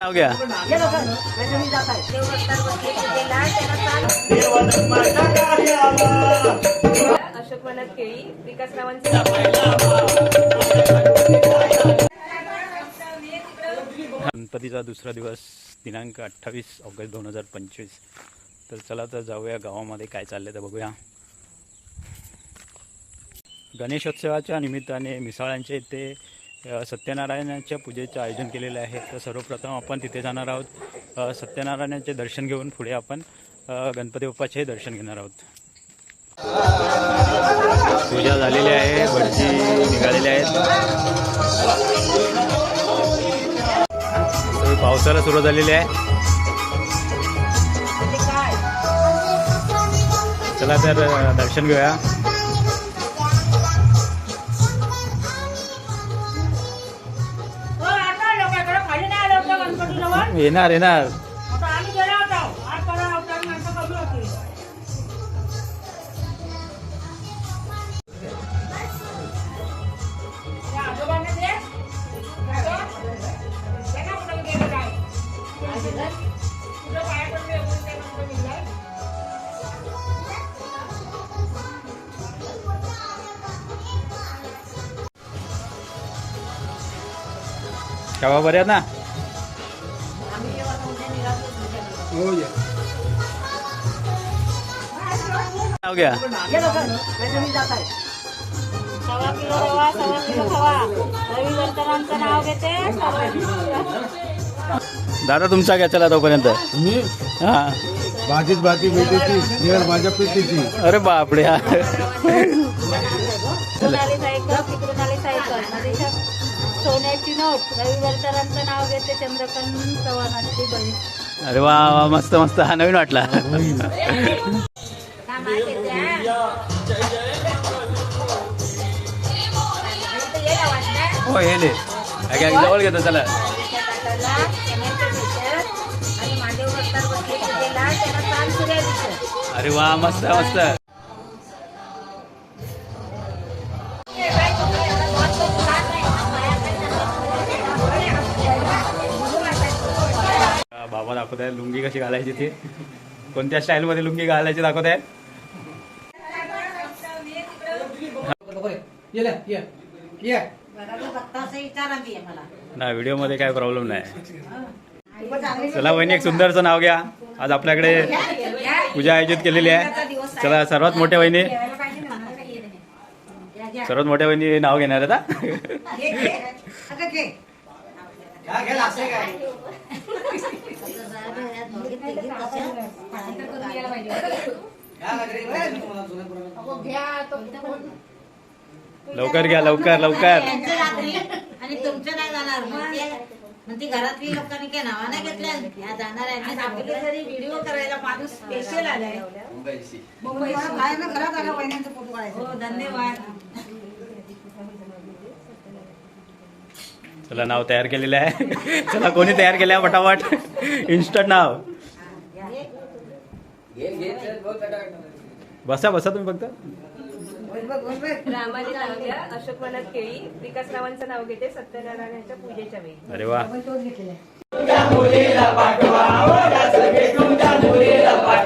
हो गया अशोक वनात केळी विकासरावांचे गणपतीचा दुसरा दिवस दिनांक अठ्ठावीस ऑगस्ट दोन हजार पंचवीस. तर चला तर जाऊया गावामध्ये काय चाललंय तर बघूया. गणेशोत्सवाच्या निमित्ताने मिसाळांच्या इथे सत्यनारायणाच्या पूजेचं आयोजन केलेलं आहे. तर सर्वप्रथम आपण तिथे जाणार आहोत. सत्यनारायणाचे दर्शन घेऊन पुढे आपण गणपती बाप्पाचे दर्शन घेणार आहोत. पूजा झालेली आहे. भटजी निघालेले आहेत. पावसाला सुरू झालेली आहे. चला तर दर्शन घेऊया. एवढं त्या गणपतीला. केव्हा बऱ्या ना? हो गया सव्वा किलो रवा सव्वा किलो खवा रवी वर्तनांचं नाव घेते दादा तुमचा घ्या चला तोपर्यंत? मी? हा. भाजीत भाजी भेटीची निवड माझ्या पेटीची अरे बापडे हा. इकडून आली सायकल तिकडून आली सायकल नदीच्या सोन्याची नोट रवी वर्तनांचं नाव घेते चंद्रकांत चव्हाणांची बहीण. अरे वा वा मस्त मस्त. हा नवीन वाटला. हो हे काय जवळ घेतो चला. अरे वा मस्त मस्त. दाखवत आहे लुंगी कशी घालायची ती? कोणत्या स्टाईलमध्ये लुंगी घालायची दाखवत आहे ना व्हिडिओमध्ये काय प्रॉब्लेम नाही. चला वहिनी एक सुंदरचं नाव घ्या. आज आपल्याकडे पूजा आयोजित केलेली आहे. चला सर्वात मोठ्या वहिनी. सर्वात मोठ्या वहिनी नाव घेणार आहेत लवकर घ्या लवकर लवकर. आणि तुमचं नाही जाणार ते- घरातली लोकांनी काय नावा नाही घेतल्या? या जाणार आहे. आपले व्हिडिओ करायला माणूस स्पेशल आलाय. बाहेर ना घरात आला वहिन्यांचा फोटो काढायचा. हो धन्यवाद. चला नाव तयार केलेलं आहे. चला कोणी तयार केलं आहे फटाफट इन्स्टंट नाव. बसा बसा तुम्ही फक्त. रामाने नाव घ्या अशोक वनात केळी विकासरावांचं नाव घेते सत्यनारायणाच्या पूजेच्या वेळी. अरे वा. आला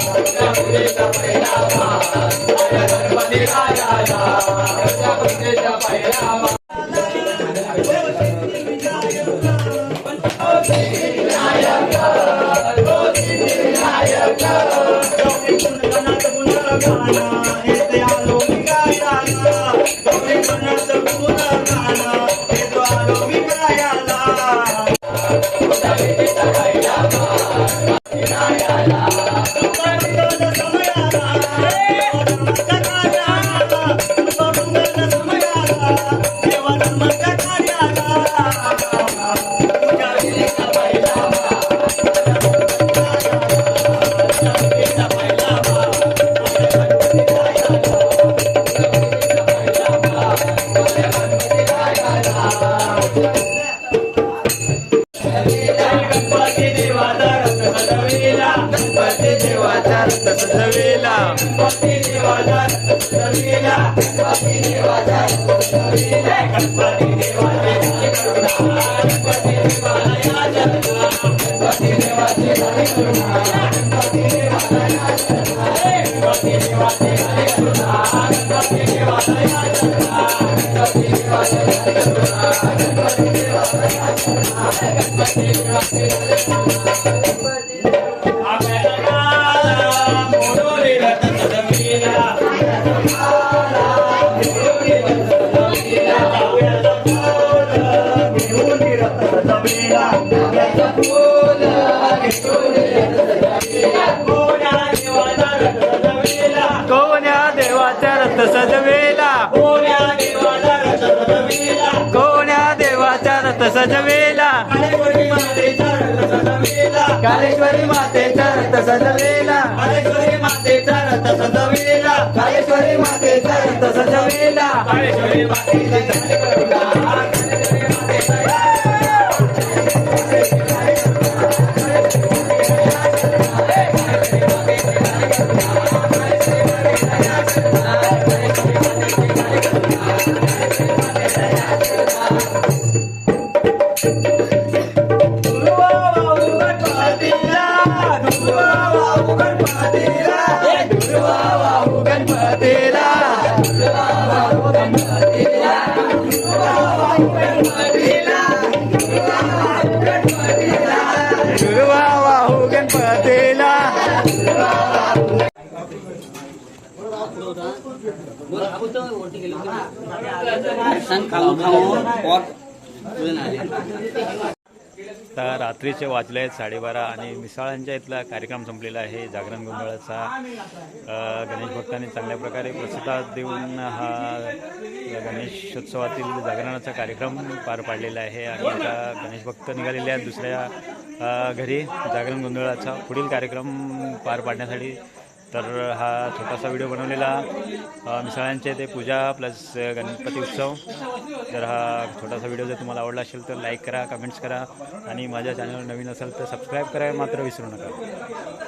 गणपती गणपती देवाचा रथ सजविला गणपती देवाचा रथ सजविला गणपती देवाचे करुणा गणपती देवाला या जगना गणपती देवाचे करुणा गणपती देवाला या जगना गणपती देवाचे करुणा गणपती देवाला या सजवेला? कोण्या देवाचा रथ सजवेला? कालेश्वरी मातेचा रथ सजवेला. कालेश्वरी मातेचा रथ सजवेला. कालेश्वरी मातेचा रथ सजवेला कालेश्वरी मातेचा रथ वाहू हो गणपतीला. दुर्वा वाहू आता रात्रीचे वाजले आहेत साडेबारा आणि मिसाळांच्या इथला कार्यक्रम संपलेला आहे. जागरण गोंधळाचा गणेश भक्तांनी चांगल्या प्रकारे प्रतिसाद देऊन हा गणेशोत्सवातील जागरणाचा कार्यक्रम पार पाडलेला आहे आणि आता गणेश भक्त निघालेले आहेत दुसऱ्या घरी. जागरण गोंधळाचा पुढील कार्यक्रम पार पाडण्यासाठी तर हा छोटासा व्हिडिओ बनवलेला मिसाळ्यांचे मिसळांचे ते पूजा प्लस गणपती उत्सव. तर हा छोटासा व्हिडिओ जर तुम्हाला आवडला असेल तर लाईक करा कमेंट्स करा आणि माझ्या चॅनल नवीन असेल तर सबस्क्राईब करायला मात्र विसरू नका.